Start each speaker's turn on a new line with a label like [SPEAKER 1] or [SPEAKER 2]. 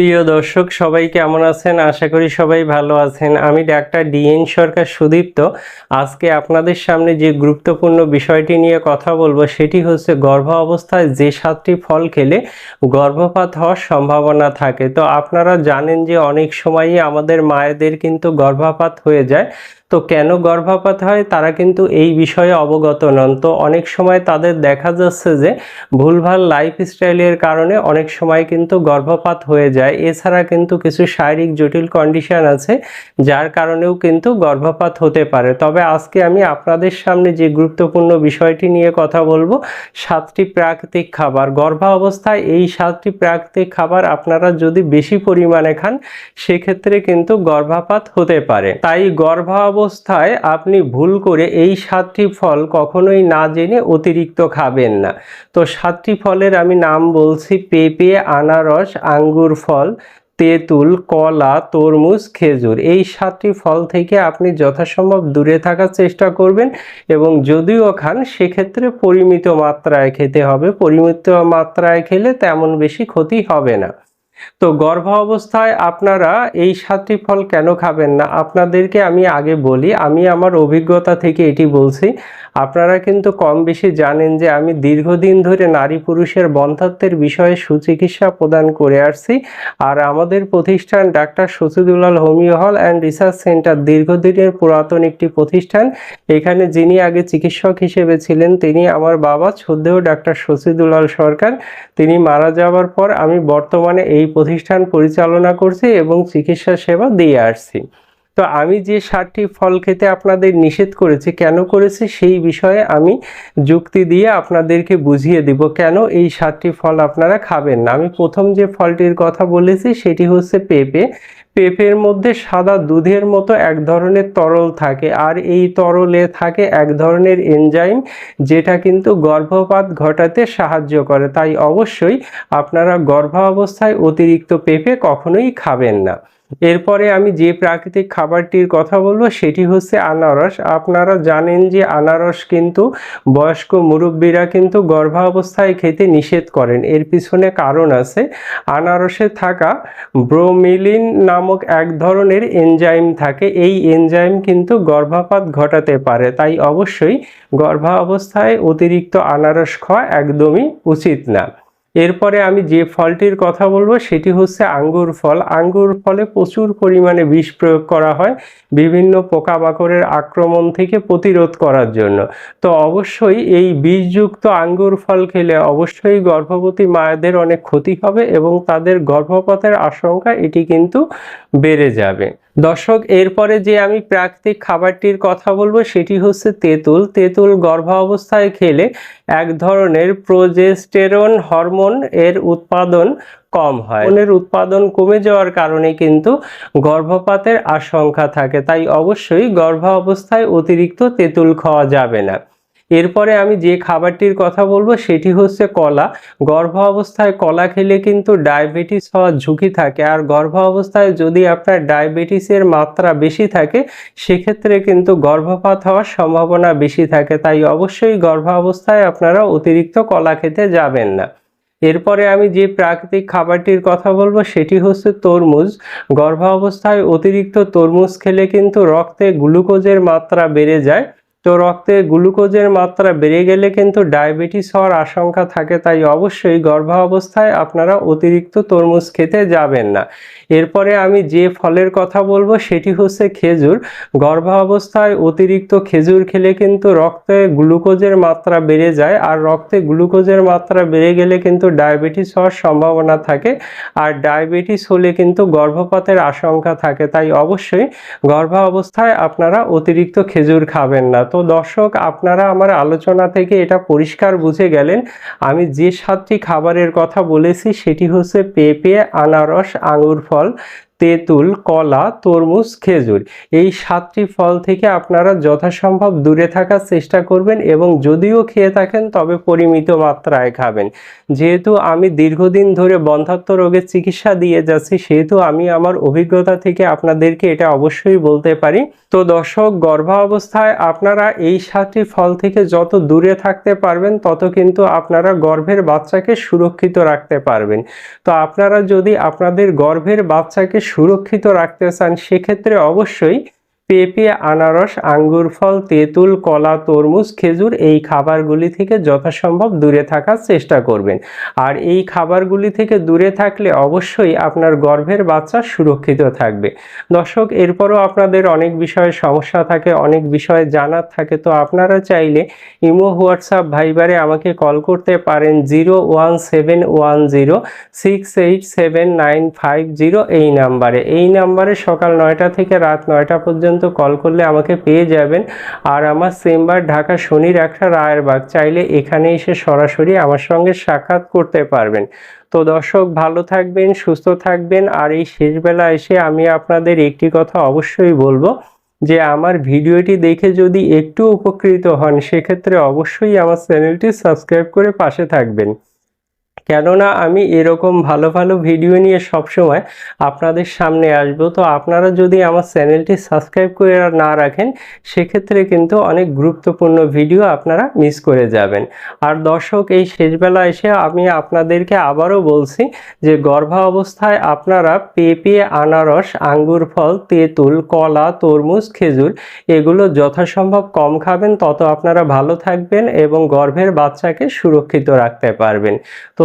[SPEAKER 1] প্রিয় দর্শক, সবাই কেমন আছেন? আশা করি সবাই ভালো আছেন। আমি ডাক্তার ডিএন সরকার সুদীপ্ত। আজকে আপনাদের সামনে যে গুরুত্বপূর্ণ বিষয়টি নিয়ে কথা বলব, সেটি হচ্ছে গর্ভ অবস্থায় যে সাতটি ফল খেলে গর্ভপাত হওয়ার সম্ভাবনা থাকে। তো আপনারা জানেন যে অনেক সময়ই আমাদের মায়েদের কিন্তু গর্ভপাত হয়ে যায়। তো কেন গর্ভপাত হয়? তারা কিন্তু এই বিষয়ে অবগত নন। তো অনেক সময় তাদের দেখা যাচ্ছে যে ভুলভাল লাইফস্টাইলের কারণে অনেক সময় কিন্তু গর্ভপাত হয়ে যায়। এছাড়া কিন্তু কিছু শারীরিক জটিল কন্ডিশন আছে, যার কারণেও কিন্তু গর্ভপাত হতে পারে। তবে আজকে আমি আপনাদের সামনে যে গুরুত্বপূর্ণ বিষয়টি নিয়ে কথা বলব, সাতটি প্রাকৃতিক খাবার। গর্ভাবস্থায় এই সাতটি প্রাকৃতিক খাবার আপনারা যদি বেশি পরিমাণে খান, সেক্ষেত্রে কিন্তু গর্ভপাত হতে পারে। তাই গর্ভ অবস্থায় আপনি ভুল করে এই সাতটি ফল কখনোই না জেনে অতিরিক্ত খাবেন না। তো সাতটি ফলের আমি নাম বলছি পেঁপে, আনারস, আঙ্গুর ফল, তেঁতুল, কলা, তরমুজ, খেজুর। এই সাতটি ফল থেকে আপনি যথাসম্ভব দূরে থাকার চেষ্টা করবেন এবং যদিও খান, সেক্ষেত্রে পরিমিত মাত্রায় খেতে হবে। পরিমিত মাত্রায় খেলে তেমন বেশি ক্ষতি হবে না। তো গর্ভ অবস্থায় আপনারা এই সাতটি ফল কেন খাবেন না? আপনাদেরকে আমি আগে বলি, আমি আমার অভিজ্ঞতা থেকে এটি বলছি। আপনারা কিন্তু কম বেশি জানেন যে আমি দীর্ঘদিন ধরে নারী পুরুষের বন্ধাত্বের বিষয়ে সুচিকিৎসা প্রদান করে আসছি। আর আমাদের প্রতিষ্ঠান doctor Sachidulal homeo hall and research centre দীর্ঘদিনের পুরাতন একটি প্রতিষ্ঠান। এখানে যিনি আগে চিকিৎসক হিসেবে ছিলেন, তিনি আমার বাবা, শ্রদ্ধেয় ডাক্তার শচীদুলাল সরকার। তিনি মারা যাওয়ার পর আমি বর্তমানে এই প্রতিষ্ঠান পরিচালনা করছি এবং চিকিৎসা সেবা দিয়ে আসছি। তো আমি যে সাতটি ফল খেতে আপনাদের নিষেধ করেছি, কেন করেছি সেই বিষয়ে আমি যুক্তি দিয়ে আপনাদেরকে বুঝিয়ে দিব কেন এই সাতটি ফল আপনারা খাবেন না। আমি প্রথম যে ফলটির কথা বলেছি সেটি হচ্ছে পেঁপে। পেঁপের মধ্যে সাদা দুধের মতো এক ধরনের তরল থাকে আর এই তরলে থাকে এক ধরনের এনজাইম যেটা কিন্তু গর্ভপাত ঘটাতে সাহায্য করে। তাই অবশ্যই আপনারা গর্ভাবস্থায় অতিরিক্ত পেঁপে কখনোই খাবেন না। এরপরে আমি যে প্রাকৃতিক খাবারটির কথা বলব, সেটি হচ্ছে আনারস। আপনারা জানেন যে আনারস কিন্তু বয়স্ক মুরব্বীরা কিন্তু গর্ভাবস্থায় খেতে নিষেধ করেন। এর পিছনে কারণ আছে, আনারসে থাকা ব্রোমিলিন নামক এক ধরনের এনজাইম থাকে। এই এনজাইম কিন্তু গর্ভপাত ঘটাতে পারে। তাই অবশ্যই গর্ভাবস্থায় অতিরিক্ত আনারস খাওয়া একদমই উচিত না। এরপরে আমি যে ফলটির কথা বলব, সেটি হচ্ছে আঙ্গুর ফল। আঙ্গুর ফলে প্রচুর পরিমাণে বিষ প্রয়োগ করা হয় বিভিন্ন পোকামাকড়ের আক্রমণ থেকে প্রতিরোধ করার জন্য। তো অবশ্যই এই বিষযুক্ত আঙ্গুর ফল খেলে অবশ্যই গর্ভবতী মায়েদের অনেক ক্ষতি হবে এবং তাদের গর্ভপাতের আশঙ্কা এটি কিন্তু বেড়ে যাবে। দর্শক, এরপরে যে আমি প্রাকৃতিক খাবারটির কথা বলব, সেটি হচ্ছে তেঁতুল। তেঁতুল গর্ভ অবস্থায় খেলে এক ধরনের প্রোজেস্টেরন হরমোন এর উৎপাদন কম হয়। হরমোনের উৎপাদন কমে যাওয়ার কারণে কিন্তু গর্ভপাতের আশঙ্কা থাকে। তাই অবশ্যই গর্ভ অবস্থায় অতিরিক্ত তেঁতুল খাওয়া যাবে না। এরপরে আমি যে খাবারটির কথা বলব সেটি হচ্ছে কলা। গর্ভ অবস্থায় কলা খেলে কিন্তু ডায়াবেটিস হওয়ার ঝুঁকি থাকে। আর গর্ভ অবস্থায় যদি আপনার ডায়াবেটিসের মাত্রা বেশি থাকে, সেক্ষেত্রে কিন্তু গর্ভপাত হওয়ার সম্ভাবনা বেশি থাকে। তাই অবশ্যই গর্ভ অবস্থায় আপনারা অতিরিক্ত কলা খেতে যাবেন না। এরপরে আমি যে প্রাকৃতিক খাবারটির কথা বলব সেটি হচ্ছে তরমুজ। গর্ভ অবস্থায় অতিরিক্ত তরমুজ খেলে কিন্তু রক্তে গ্লুকোজের মাত্রা বেড়ে যায়। তো রক্তে গ্লুকোজের মাত্রা বেড়ে গেলে কিন্তু ডায়াবেটিস হওয়ার আশঙ্কা থাকে, তাই অবশ্যই গর্ভাবস্থায় আপনারা অতিরিক্ত তরমুজ খেতে যাবেন না। এরপরে আমি যে ফলের কথা বলব, সেটি হচ্ছে খেজুর। গর্ভাবস্থায় অতিরিক্ত খেজুর খেলে কিন্তু রক্তে গ্লুকোজের মাত্রা বেড়ে যায়, আর রক্তে গ্লুকোজের মাত্রা বেড়ে গেলে কিন্তু ডায়াবেটিস হওয়ার সম্ভাবনা থাকে, আর ডায়াবেটিস হলে কিন্তু গর্ভপাতের আশঙ্কা থাকে, তাই অবশ্যই গর্ভাবস্থায় আপনারা অতিরিক্ত খেজুর খাবেন না। তো দর্শক, আপনারা আমার আলোচনা থেকে এটা পরিষ্কার বুঝে গেলেন। আমি যে সাতটি খাবারের কথা বলেছি, সেটি হচ্ছে পেঁপে, আনারস, আঙুর ফল। তেঁতুল, কলা, তরমুজ, খেজুর। এই সাতটি ফল থেকে আপনারা যথাসম্ভব দূরে থাকার চেষ্টা করবেন এবং যদিও খেয়ে থাকেন, তবে পরিমিত মাত্রায় খাবেন। যেহেতু আমি দীর্ঘদিন ধরে বন্ধাত্ম রোগের চিকিৎসা দিয়ে যাচ্ছি, সেহেতু আমি আমার অভিজ্ঞতা থেকে আপনাদেরকে এটা অবশ্যই বলতে পারি। তো দর্শক, গর্ভাবস্থায় আপনারা এই সাতটি ফল থেকে যত দূরে থাকতে পারবেন, তত কিন্তু আপনারা গর্ভের বাচ্চাকে সুরক্ষিত রাখতে পারবেন। তো আপনারা যদি আপনাদের গর্ভের বাচ্চাকে সুরক্ষিত রাখতে চান সেক্ষেত্রে অবশ্যই পেঁপে, আনারস, আঙ্গুর ফল, তেঁতুল, কলা, তরমুজ, খেজুর এই খাবারগুলি থেকে যথাসম্ভব দূরে থাকার চেষ্টা করবেন। আর এই খাবারগুলি থেকে দূরে থাকলে অবশ্যই আপনার গর্ভের বাচ্চা সুরক্ষিত থাকবে। দর্শক, এরপরও আপনাদের অনেক বিষয়ে সমস্যা থাকে, অনেক বিষয়ে জানার থাকে, তো আপনারা চাইলে ইমো, হোয়াটসঅ্যাপ, ভাইবারে আমাকে কল করতে পারেন zero one seven one zero six eight seven nine five zero এই নাম্বারে। এই নাম্বারে সকাল নয়টা থেকে রাত নয়টা পর্যন্ত কল করলে আমাকে পেয়ে যাবেন। আর আমার চেম্বার ঢাকা শনির একটা রায়েরবাগ চাইলে এখানে এসে সরাসরি আমার সঙ্গে সাক্ষাৎ করতে পারবেন। তো দর্শক, ভালো থাকবেন, সুস্থ থাকবেন। আর এই শেষবেলা এসে আমি আপনাদের একটি কথা অবশ্যই বলব যে, আমার ভিডিওটি দেখে যদি একটু উপকৃত হন, সেক্ষেত্রে অবশ্যই আমার চ্যানেলটি সাবস্ক্রাইব করে পাশে থাকবেন। কেননা আমি এরকম ভালো ভালো ভিডিও নিয়ে সবসময় আপনাদের সামনে আসব। তো আপনারা যদি আমার চ্যানেলটি সাবস্ক্রাইব করে না রাখেন, সেক্ষেত্রে কিন্তু অনেক গুরুত্বপূর্ণ ভিডিও আপনারা মিস করে যাবেন। আর দর্শক, এই শেষবেলা এসে আমি আপনাদেরকে আবারও বলছি যে গর্ভা অবস্থায় আপনারা পেঁপে, আনারস, আঙ্গুর ফল, তেঁতুল, কলা, তরমুজ, খেজুর এগুলো যথাসম্ভব কম খাবেন, তত আপনারা ভালো থাকবেন এবং গর্ভের বাচ্চাকে সুরক্ষিত রাখতে পারবেন। তো